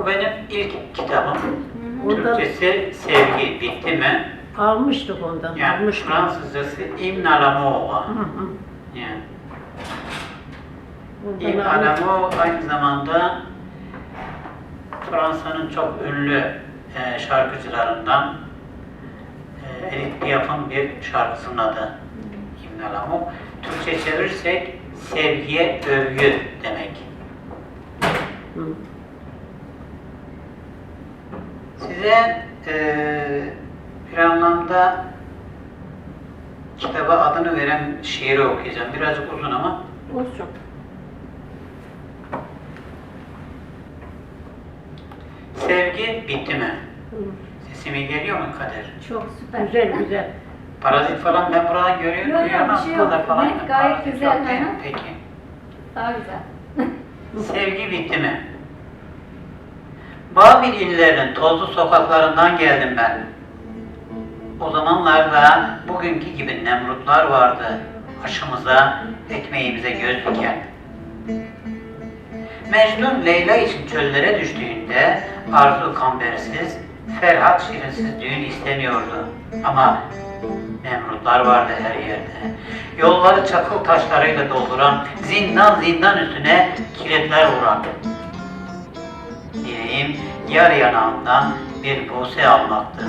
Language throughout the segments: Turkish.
Bu benim ilk kitabım. Ondan Türkçesi Sevgi bitti mi? almıştık ondan. Yani almıştık. Fransızcası İbn hı. Yani Ondan İbn almış. Alamova aynı zamanda Fransa'nın çok ünlü e, şarkıcılarından e, Edith Piaf'ın bir şarkısının adı İbn Alamova. Türkçe çevirirsek sevgiye övgü demek. Hı. Size eee bir anlamda kitaba adını veren şiiri okuyacağım. Birazcık uzun ama Olsun. sevgi bitti mi? Hı. Sesimi geliyor mu Kader? Çok süper. Güzel güzel. Parazit falan ben buradan görüyorum. Yok, yok, bir ama şey yok. falan Net, gayet parazit güzel, yok. Peki. Daha güzel. Sevgi bitti mi? Babil illerinin tozlu sokaklarından geldim ben. O zamanlarda bugünkü gibi nemrutlar vardı. Aşımıza, ekmeğimize göz diken. Mecnun Leyla için çöllere düştüğünde Arzu kambersiz, Ferhat şirinsiz düğün istemiyordu. Ama Nemrutlar vardı her yerde. Yolları çakıl taşlarıyla dolduran, zindan zindan üstüne kilitler vuran. Yar yanağından bir buse almaktı.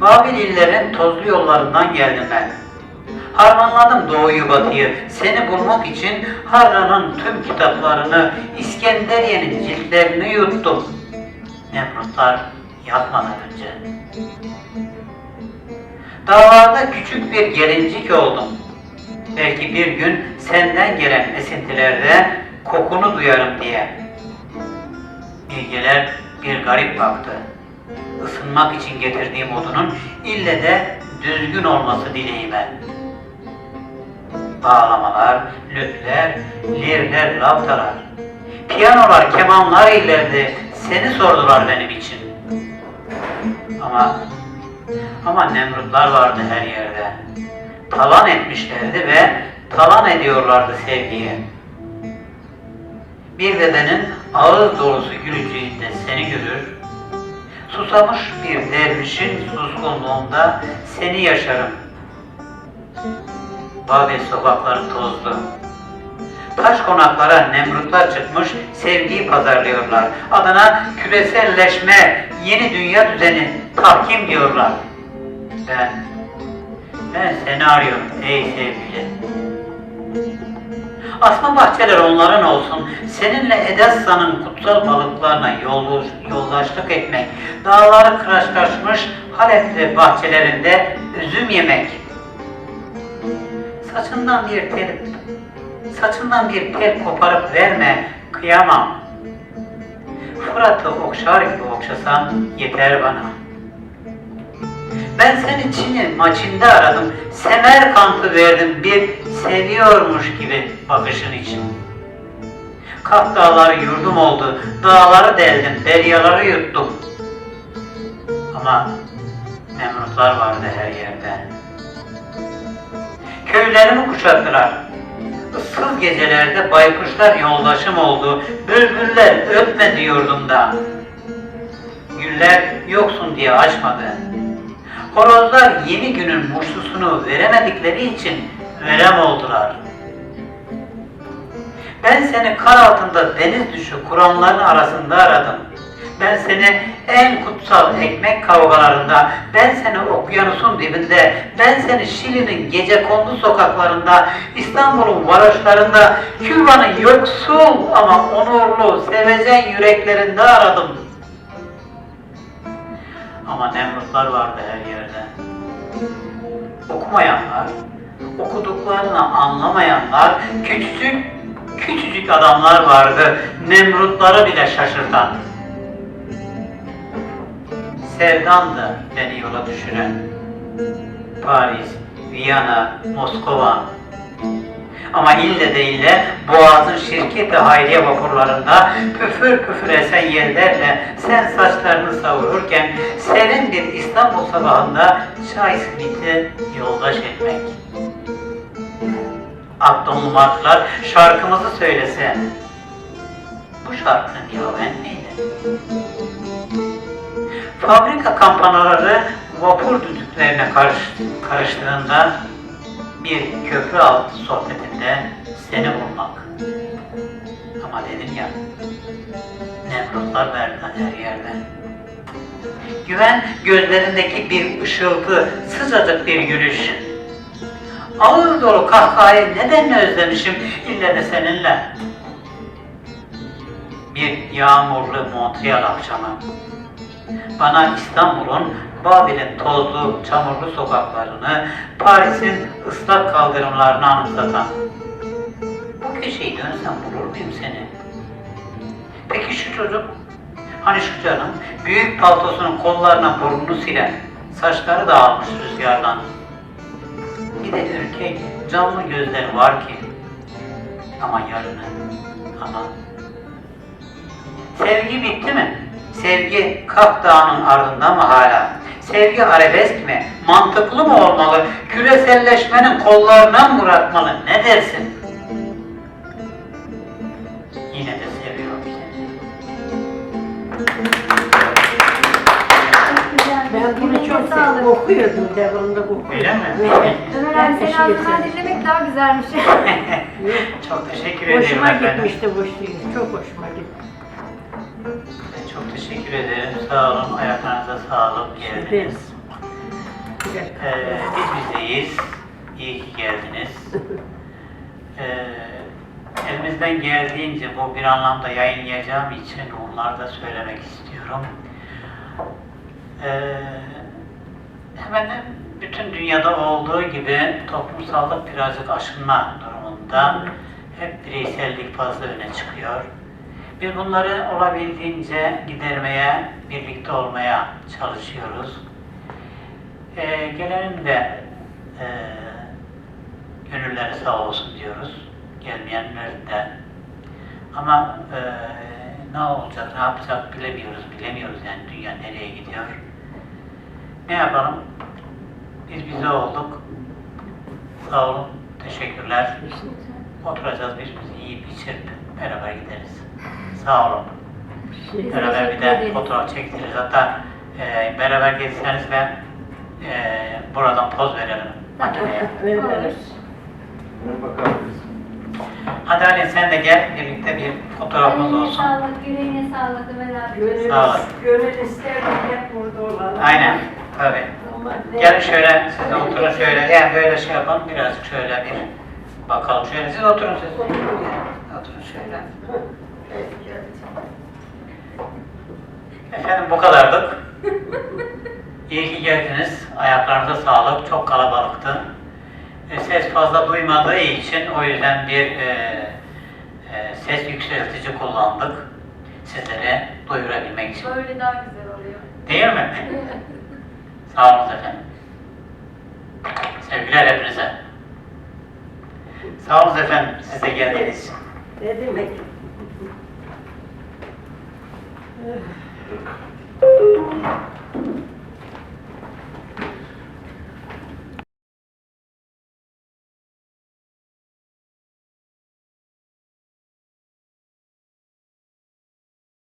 Babil illerin tozlu yollarından geldim ben. Harmanladım doğuyu batıyı, seni bulmak için Harran'ın tüm kitaplarını, İskenderiye'nin ciltlerini yuttum. Nemrutlar yatmadan önce. Dağlarda küçük bir gelincik oldum. Belki bir gün senden gelen esintilerde kokunu duyarım diye. Bilgeler bir garip baktı. Isınmak için getirdiğim odunun ille de düzgün olması dileğime. Bağlamalar, lütler, lirler, lavtalar. Piyanolar, kemanlar illerdi. Seni sordular benim için. Ama ama Nemrutlar vardı her yerde. Talan etmişlerdi ve talan ediyorlardı sevgiye. Bir dedenin ağız dolusu gülücüğünde seni görür, susamış bir dervişin suskunluğunda seni yaşarım. Babil sokakları tozlu. Taş konaklara Nemrutlar çıkmış, sevgiyi pazarlıyorlar. Adına küreselleşme, yeni dünya düzeni, tahkim diyorlar. Ben, ben seni arıyorum ey sevgili. Asma bahçeler onların olsun. Seninle Edessa'nın kutsal balıklarına yol, yoldaşlık etmek. Dağları kıraçlaşmış Halep'li bahçelerinde üzüm yemek. Saçından bir tel, saçından bir tel koparıp verme, kıyamam. Fırat'ı okşar gibi okşasan yeter bana. Ben seni Çin'i maçında aradım. Semerkant'ı verdim bir seviyormuş gibi bakışın için. Kaf dağları yurdum oldu. Dağları deldim, deryaları yuttum. Ama Nemrutlar vardı her yerde. Köylerimi kuşattılar. Issız gecelerde baykuşlar yoldaşım oldu. Bülbüller ötme diyordum da. Güller yoksun diye açmadı. Horozlar yeni günün muştusunu veremedikleri için verem oldular. Ben seni kar altında deniz düşü kuranların arasında aradım. Ben seni en kutsal ekmek kavgalarında, ben seni okyanusun dibinde, ben seni Şili'nin gece kondu sokaklarında, İstanbul'un varoşlarında, Küba'nın yoksul ama onurlu, sevecen yüreklerinde aradım. Ama Nemrutlar vardı her yerde. Okumayanlar, okuduklarını anlamayanlar, küçücük, küçücük adamlar vardı. Nemrutları bile şaşırtan. Sevdandı beni yola düşüren. Paris, Viyana, Moskova. Ama ille de ille Boğaz'ın şirketi hayriye vapurlarında püfür püfür esen yerlerle sen saçlarını savururken serin bir İstanbul sabahında çay simiti yoldaş etmek. Abdonlu martılar şarkımızı söylese Bu şarkının yaven neydi? Fabrika kampanaları vapur düdüklerine karış, karıştığında bir köprü altı sohbetinde seni bulmak. Ama dedim ya, Nemrutlar verdi her yerde. Güven gözlerindeki bir ışıltı, sıcacık bir gülüş. Ağız dolu kahkahayı neden özlemişim ille de seninle. Bir yağmurlu Montreal akşamı. Bana İstanbul'un, Babil'in tozlu, çamurlu sokaklarını, Paris'in ıslak kaldırımlarını anımsatan. Bu köşeyi dönsem bulur muyum seni? Peki şu çocuk, hani şu canım, büyük paltosunun kollarına burnunu silen, saçları dağılmış rüzgardan. Bir de ürkek, canlı gözleri var ki. Ama yarını, ama... Sevgi bitti mi? Sevgi Kaf Dağı'nın ardında mı hala? Sevgi arabesk mi? Mantıklı mı olmalı? Küreselleşmenin kollarına mı bırakmalı? Ne dersin? Yine de seviyorum seni. Ben bunu çok Eline sağlık. sevdim. Okuyordum devamlı okuyordum. Öyle mi? Evet. Ömer Ben abi seni ağzından dinlemek daha güzelmiş. Çok teşekkür ederim Hoşuma efendim. gitmişti bu şiir. Çok hoşuma gitti. Çok teşekkür ederim. Sağ olun. Ayaklarınıza sağlık. Geldiniz. Dakika. Ee, biz bizdeyiz. İyi ki geldiniz. Ee, elimizden geldiğince bu bir anlamda yayınlayacağım için onları da söylemek istiyorum. Ee, hemen bütün dünyada olduğu gibi toplumsallık birazcık aşınma durumunda. Hep bireysellik fazla öne çıkıyor. Biz bunları olabildiğince gidermeye, birlikte olmaya çalışıyoruz. Ee, gelenin de e, gönülleri sağ olsun diyoruz. Gelmeyenlerin de. Ama e, ne olacak, ne yapacak bilemiyoruz, bilemiyoruz yani dünya nereye gidiyor. Ne yapalım? Biz bize olduk. Sağ olun, teşekkürler. Oturacağız birbirimizi yiyip içip beraber gideriz. Sağ olun. Beraber bir de fotoğraf çektiririz. Hatta e, beraber geçseniz ben e, buradan poz verelim makineye. veririz. Hadi Ali sen de gel birlikte bir fotoğrafımız Eline olsun. sağlık, yüreğine sağlık Ömer abi. Gönül, Sağ olun. gönül ister ki hep burada olalım. Aynen. Tabii. Gelin şöyle, siz de oturun şöyle. Yani böyle şey yapalım, birazcık şöyle bir bakalım. Şöyle siz oturun siz. Oturun şöyle. Efendim bu kadardık. İyi ki geldiniz. Ayaklarınıza sağlık. Çok kalabalıktı. E, ses fazla duymadığı için o yüzden bir e, e, ses yükseltici kullandık. Sizlere duyurabilmek için. Böyle daha güzel oluyor. Değil mi? Sağ olun efendim. Sevgiler hepinize. Sağ olun efendim. Siz de geldiğiniz için. Ne demek? Eh.